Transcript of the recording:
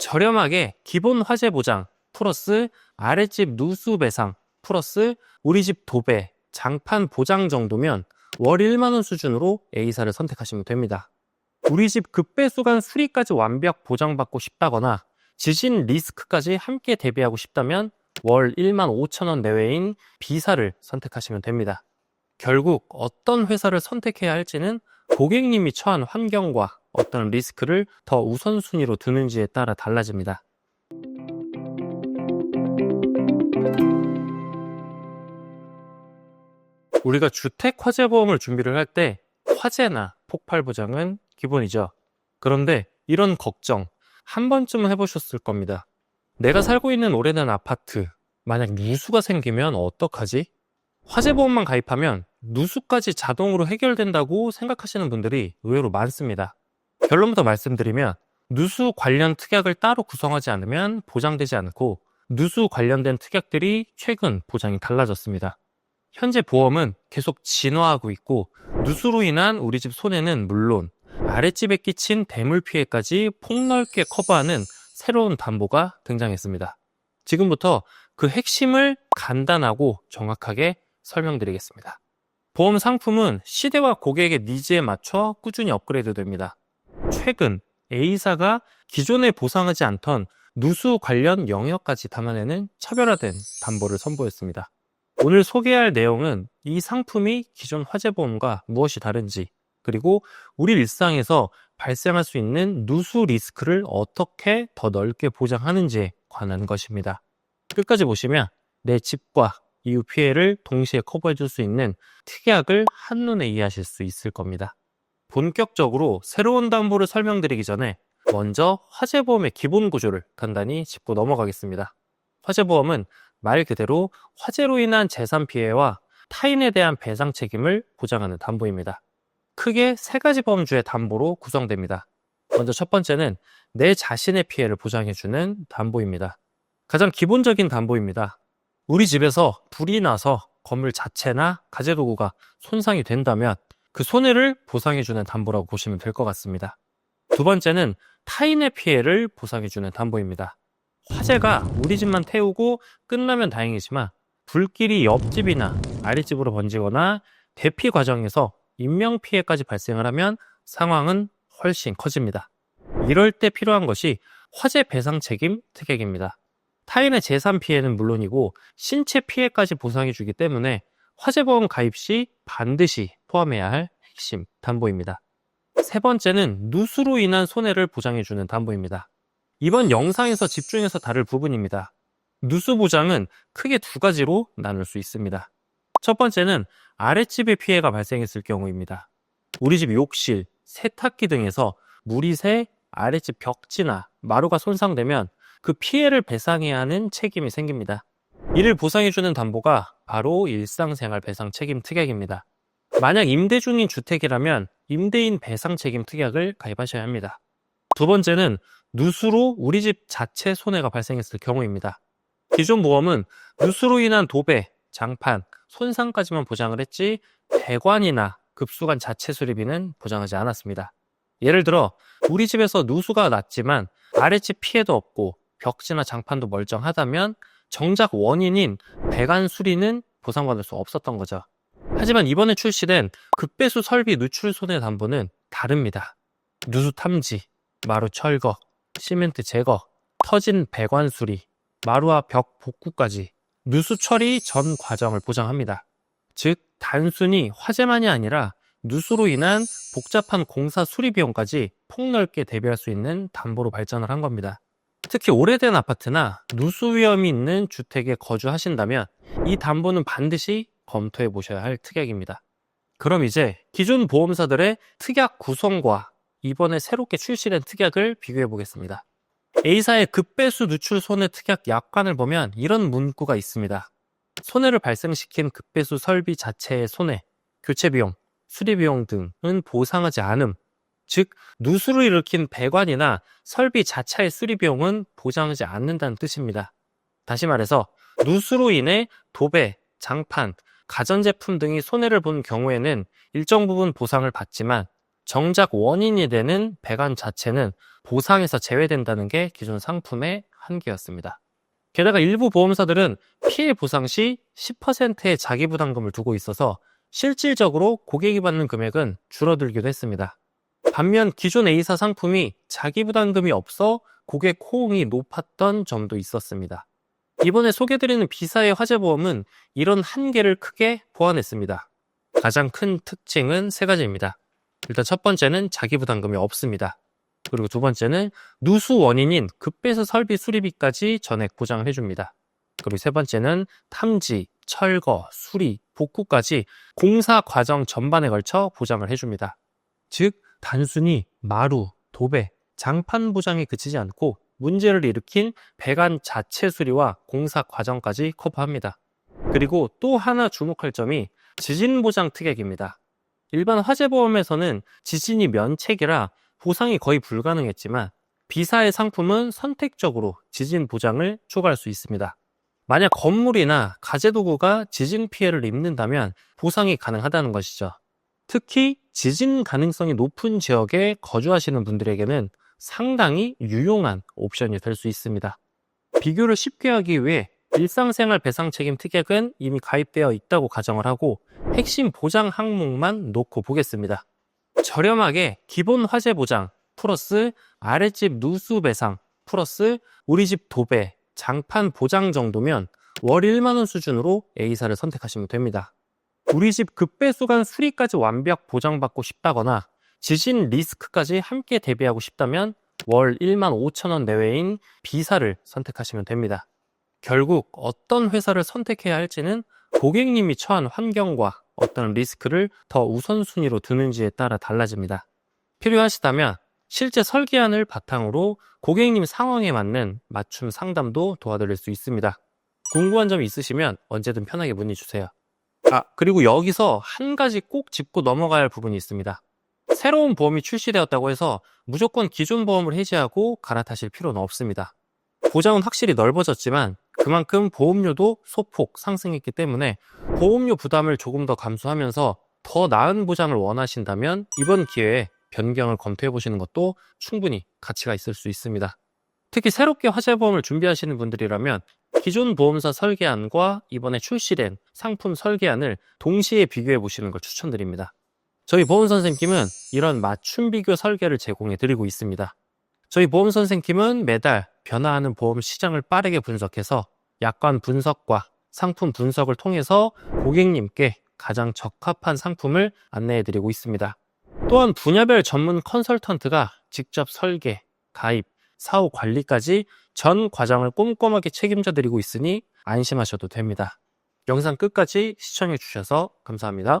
저렴하게 기본 화재 보장 플러스 아랫집 누수 배상 플러스 우리 집 도배, 장판 보장 정도면 월 1만 원 수준으로 A사를 선택하시면 됩니다. 우리 집 급배수관 수리까지 완벽 보장받고 싶다거나 지진 리스크까지 함께 대비하고 싶다면 월 1만 5천 원 내외인 B사를 선택하시면 됩니다. 결국 어떤 회사를 선택해야 할지는 고객님이 처한 환경과 어떤 리스크를 더 우선순위로 두는지에 따라 달라집니다. 우리가 주택 화재 보험을 준비를 할 때 화재나 폭발 보장은 기본이죠. 그런데 이런 걱정 한 번쯤은 해보셨을 겁니다. 내가 살고 있는 오래된 아파트, 만약 누수가 생기면 어떡하지? 화재 보험만 가입하면 누수까지 자동으로 해결된다고 생각하시는 분들이 의외로 많습니다. 결론부터 말씀드리면 누수 관련 특약을 따로 구성하지 않으면 보장되지 않고 누수 관련된 특약들이 최근 보장이 달라졌습니다. 현재 보험은 계속 진화하고 있고 누수로 인한 우리 집 손해는 물론 아랫집에 끼친 대물 피해까지 폭넓게 커버하는 새로운 담보가 등장했습니다. 지금부터 그 핵심을 간단하고 정확하게 설명드리겠습니다. 보험 상품은 시대와 고객의 니즈에 맞춰 꾸준히 업그레이드 됩니다. 최근 A사가 기존에 보상하지 않던 누수 관련 영역까지 담아내는 차별화된 담보를 선보였습니다. 오늘 소개할 내용은 이 상품이 기존 화재보험과 무엇이 다른지, 그리고 우리 일상에서 발생할 수 있는 누수 리스크를 어떻게 더 넓게 보장하는지에 관한 것입니다. 끝까지 보시면 내 집과 이후 피해를 동시에 커버해 줄 수 있는 특약을 한눈에 이해하실 수 있을 겁니다. 본격적으로 새로운 담보를 설명드리기 전에 먼저 화재보험의 기본 구조를 간단히 짚고 넘어가겠습니다. 화재보험은 말 그대로 화재로 인한 재산 피해와 타인에 대한 배상 책임을 보장하는 담보입니다. 크게 세 가지 범주의 담보로 구성됩니다. 먼저 첫 번째는 내 자신의 피해를 보장해주는 담보입니다. 가장 기본적인 담보입니다. 우리 집에서 불이 나서 건물 자체나 가재도구가 손상이 된다면 그 손해를 보상해주는 담보라고 보시면 될 것 같습니다. 두 번째는 타인의 피해를 보상해주는 담보입니다. 화재가 우리 집만 태우고 끝나면 다행이지만 불길이 옆집이나 아랫집으로 번지거나 대피 과정에서 인명피해까지 발생을 하면 상황은 훨씬 커집니다. 이럴 때 필요한 것이 화재 배상 책임 특약입니다. 타인의 재산 피해는 물론이고 신체 피해까지 보상해 주기 때문에 화재보험 가입 시 반드시 포함해야 할 핵심 담보입니다. 세 번째는 누수로 인한 손해를 보장해 주는 담보입니다. 이번 영상에서 집중해서 다룰 부분입니다. 누수 보장은 크게 두 가지로 나눌 수 있습니다. 첫 번째는 아랫집에 피해가 발생했을 경우입니다. 우리 집 욕실, 세탁기 등에서 물이 새 아랫집 벽지나 마루가 손상되면 그 피해를 배상해야 하는 책임이 생깁니다. 이를 보상해주는 담보가 바로 일상생활 배상 책임 특약입니다. 만약 임대 중인 주택이라면 임대인 배상 책임 특약을 가입하셔야 합니다. 두 번째는 누수로 우리 집 자체 손해가 발생했을 경우입니다. 기존 보험은 누수로 인한 도배, 장판, 손상까지만 보장을 했지 배관이나 급수관 자체 수리비는 보장하지 않았습니다. 예를 들어 우리 집에서 누수가 났지만 아래집 피해도 없고 벽지나 장판도 멀쩡하다면 정작 원인인 배관 수리는 보상받을 수 없었던 거죠. 하지만 이번에 출시된 급배수 설비 누출 손해 담보는 다릅니다. 누수 탐지, 마루 철거, 시멘트 제거, 터진 배관 수리, 마루와 벽 복구까지 누수 처리 전 과정을 보장합니다. 즉, 단순히 화재만이 아니라 누수로 인한 복잡한 공사 수리 비용까지 폭넓게 대비할 수 있는 담보로 발전을 한 겁니다. 특히 오래된 아파트나 누수 위험이 있는 주택에 거주하신다면 이 담보는 반드시 검토해 보셔야 할 특약입니다. 그럼 이제 기존 보험사들의 특약 구성과 이번에 새롭게 출시된 특약을 비교해 보겠습니다. A사의 급배수 누출 손해 특약 약관을 보면 이런 문구가 있습니다. 손해를 발생시킨 급배수 설비 자체의 손해, 교체 비용, 수리 비용 등은 보상하지 않음. 즉, 누수를 일으킨 배관이나 설비 자체의 수리 비용은 보장하지 않는다는 뜻입니다. 다시 말해서 누수로 인해 도배, 장판, 가전제품 등이 손해를 본 경우에는 일정 부분 보상을 받지만 정작 원인이 되는 배관 자체는 보상에서 제외된다는 게 기존 상품의 한계였습니다. 게다가 일부 보험사들은 피해 보상 시 10%의 자기 부담금을 두고 있어서 실질적으로 고객이 받는 금액은 줄어들기도 했습니다. 반면 기존 A사 상품이 자기 부담금이 없어 고객 호응이 높았던 점도 있었습니다. 이번에 소개드리는 B사의 화재보험은 이런 한계를 크게 보완했습니다. 가장 큰 특징은 세 가지입니다. 일단 첫 번째는 자기 부담금이 없습니다. 그리고 두 번째는 누수 원인인 급배수 설비 수리비까지 전액 보장을 해줍니다. 그리고 세 번째는 탐지, 철거, 수리, 복구까지 공사 과정 전반에 걸쳐 보장을 해줍니다. 즉, 단순히 마루, 도배, 장판 보장에 그치지 않고 문제를 일으킨 배관 자체 수리와 공사 과정까지 커버합니다. 그리고 또 하나 주목할 점이 지진 보장 특약입니다. 일반 화재보험에서는 지진이 면책이라 보상이 거의 불가능했지만 B사의 상품은 선택적으로 지진 보장을 추가할 수 있습니다. 만약 건물이나 가재도구가 지진 피해를 입는다면 보상이 가능하다는 것이죠. 특히 지진 가능성이 높은 지역에 거주하시는 분들에게는 상당히 유용한 옵션이 될 수 있습니다. 비교를 쉽게 하기 위해 일상생활 배상 책임 특약은 이미 가입되어 있다고 가정을 하고 핵심 보장 항목만 놓고 보겠습니다. 저렴하게 기본 화재 보장 플러스 아랫집 누수 배상 플러스 우리 집 도배 장판 보장 정도면 월 1만원 수준으로 A사를 선택하시면 됩니다. 우리 집 급배수관 수리까지 완벽 보장받고 싶다거나 지진 리스크까지 함께 대비하고 싶다면 월 1만 5천 원 내외인 B사를 선택하시면 됩니다. 결국 어떤 회사를 선택해야 할지는 고객님이 처한 환경과 어떤 리스크를 더 우선순위로 두는지에 따라 달라집니다. 필요하시다면 실제 설계안을 바탕으로 고객님 상황에 맞는 맞춤 상담도 도와드릴 수 있습니다. 궁금한 점 있으시면 언제든 편하게 문의 주세요. 아, 그리고 여기서 한 가지 꼭 짚고 넘어가야 할 부분이 있습니다. 새로운 보험이 출시되었다고 해서 무조건 기존 보험을 해지하고 갈아타실 필요는 없습니다. 보장은 확실히 넓어졌지만 그만큼 보험료도 소폭 상승했기 때문에 보험료 부담을 조금 더 감수하면서 더 나은 보장을 원하신다면 이번 기회에 변경을 검토해 보시는 것도 충분히 가치가 있을 수 있습니다. 특히 새롭게 화재보험을 준비하시는 분들이라면 기존 보험사 설계안과 이번에 출시된 상품 설계안을 동시에 비교해 보시는 걸 추천드립니다. 저희 보험선생팀은 이런 맞춤 비교 설계를 제공해 드리고 있습니다. 저희 보험선생팀은 매달 변화하는 보험 시장을 빠르게 분석해서 약관 분석과 상품 분석을 통해서 고객님께 가장 적합한 상품을 안내해 드리고 있습니다. 또한 분야별 전문 컨설턴트가 직접 설계, 가입, 사후 관리까지 전 과정을 꼼꼼하게 책임져 드리고 있으니 안심하셔도 됩니다. 영상 끝까지 시청해 주셔서 감사합니다.